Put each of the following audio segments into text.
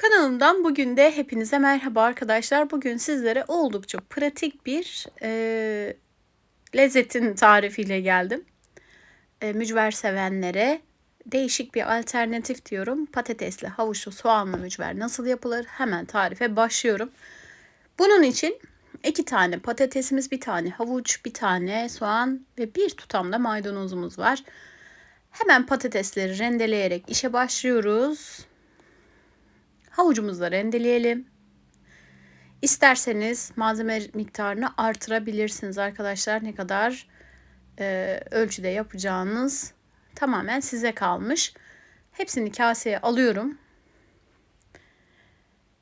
Kanalımdan bugün de hepinize merhaba arkadaşlar. Bugün sizlere oldukça pratik bir e, lezzetin tarifiyle geldim. E, mücver sevenlere değişik bir alternatif diyorum. Patatesli, havuçlu, soğanlı mücver nasıl yapılır? Hemen tarife başlıyorum. Bunun için iki tane patatesimiz, bir tane havuç, bir tane soğan ve bir tutam da maydanozumuz var. Hemen patatesleri rendeleyerek işe başlıyoruz. Havucumuzu da rendeleyelim. İsterseniz malzeme miktarını artırabilirsiniz arkadaşlar. Ne kadar e, ölçüde yapacağınız tamamen size kalmış. Hepsini kaseye alıyorum.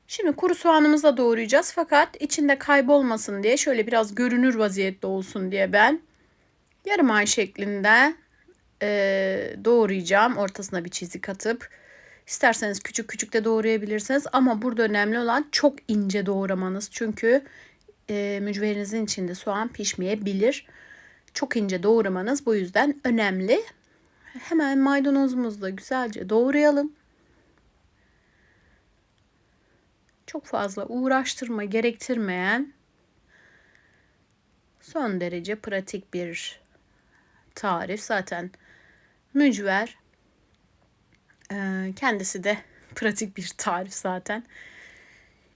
Şimdi kuru soğanımızı da doğrayacağız. Fakat içinde kaybolmasın diye şöyle biraz görünür vaziyette olsun diye ben yarım ay şeklinde e, doğrayacağım. Ortasına bir çizik atıp İsterseniz küçük küçük de doğrayabilirsiniz ama burada önemli olan çok ince doğramanız. Çünkü e, mücverinizin içinde soğan pişmeyebilir. Çok ince doğramanız bu yüzden önemli. Hemen maydanozumuzu da güzelce doğrayalım. Çok fazla uğraştırma gerektirmeyen son derece pratik bir tarif. Zaten mücver kendisi de pratik bir tarif zaten.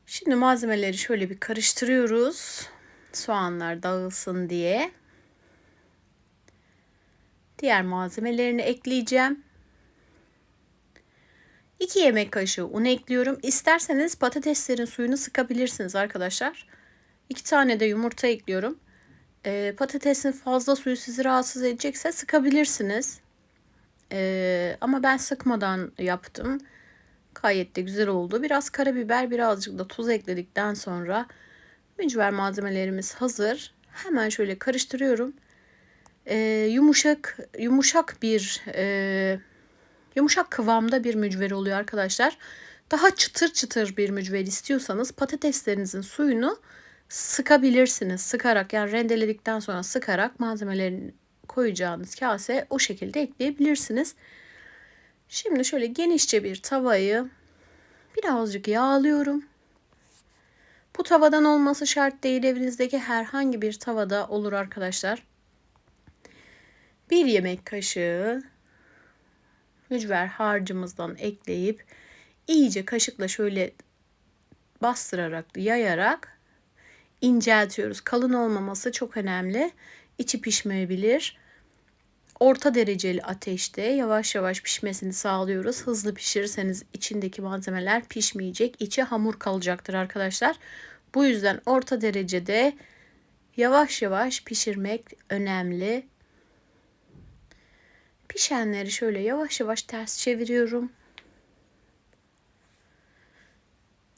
Şimdi malzemeleri şöyle bir karıştırıyoruz. Soğanlar dağılsın diye. Diğer malzemelerini ekleyeceğim. 2 yemek kaşığı un ekliyorum. İsterseniz patateslerin suyunu sıkabilirsiniz arkadaşlar. 2 tane de yumurta ekliyorum. Ee, patatesin fazla suyu sizi rahatsız edecekse sıkabilirsiniz. Ee, ama ben sıkmadan yaptım. Gayet de güzel oldu. Biraz karabiber, birazcık da tuz ekledikten sonra mücver malzemelerimiz hazır. Hemen şöyle karıştırıyorum. Ee, yumuşak yumuşak bir e, yumuşak kıvamda bir mücver oluyor arkadaşlar. Daha çıtır çıtır bir mücver istiyorsanız patateslerinizin suyunu sıkabilirsiniz. Sıkarak yani rendeledikten sonra sıkarak malzemelerin koyacağınız kase o şekilde ekleyebilirsiniz. Şimdi şöyle genişçe bir tavayı birazcık yağlıyorum. Bu tavadan olması şart değil. Evinizdeki herhangi bir tavada olur arkadaşlar. Bir yemek kaşığı mücver harcımızdan ekleyip iyice kaşıkla şöyle bastırarak, yayarak inceltiyoruz. Kalın olmaması çok önemli. İçi pişmeyebilir. Orta dereceli ateşte yavaş yavaş pişmesini sağlıyoruz. Hızlı pişirirseniz içindeki malzemeler pişmeyecek. İçi hamur kalacaktır arkadaşlar. Bu yüzden orta derecede yavaş yavaş pişirmek önemli. Pişenleri şöyle yavaş yavaş ters çeviriyorum.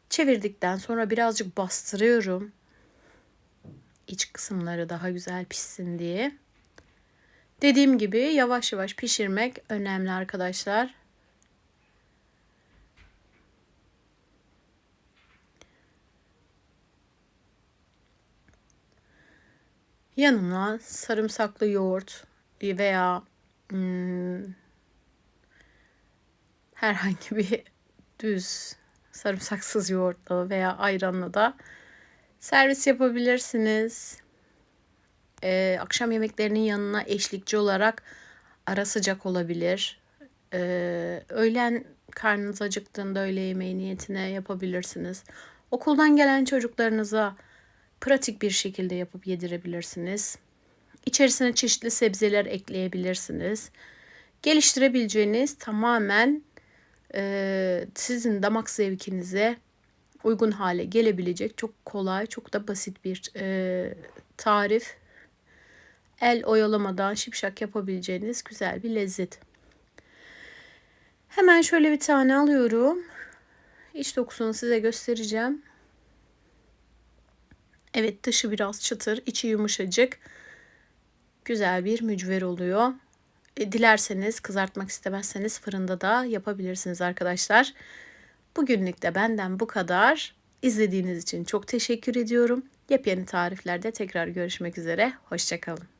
Çevirdikten sonra birazcık bastırıyorum. İç kısımları daha güzel pişsin diye. Dediğim gibi yavaş yavaş pişirmek önemli arkadaşlar. Yanına sarımsaklı yoğurt veya hmm, herhangi bir düz sarımsaksız yoğurtla veya ayranla da servis yapabilirsiniz e, akşam yemeklerinin yanına eşlikçi olarak ara sıcak olabilir. E, öğlen karnınız acıktığında öğle yemeği niyetine yapabilirsiniz. Okuldan gelen çocuklarınıza pratik bir şekilde yapıp yedirebilirsiniz. İçerisine çeşitli sebzeler ekleyebilirsiniz. Geliştirebileceğiniz tamamen e, sizin damak zevkinize uygun hale gelebilecek çok kolay, çok da basit bir e, tarif el oyalamadan şipşak yapabileceğiniz güzel bir lezzet. Hemen şöyle bir tane alıyorum. İç dokusunu size göstereceğim. Evet dışı biraz çıtır, içi yumuşacık. Güzel bir mücver oluyor. E, dilerseniz kızartmak istemezseniz fırında da yapabilirsiniz arkadaşlar. Bugünlük de benden bu kadar. İzlediğiniz için çok teşekkür ediyorum. Yepyeni tariflerde tekrar görüşmek üzere. Hoşçakalın.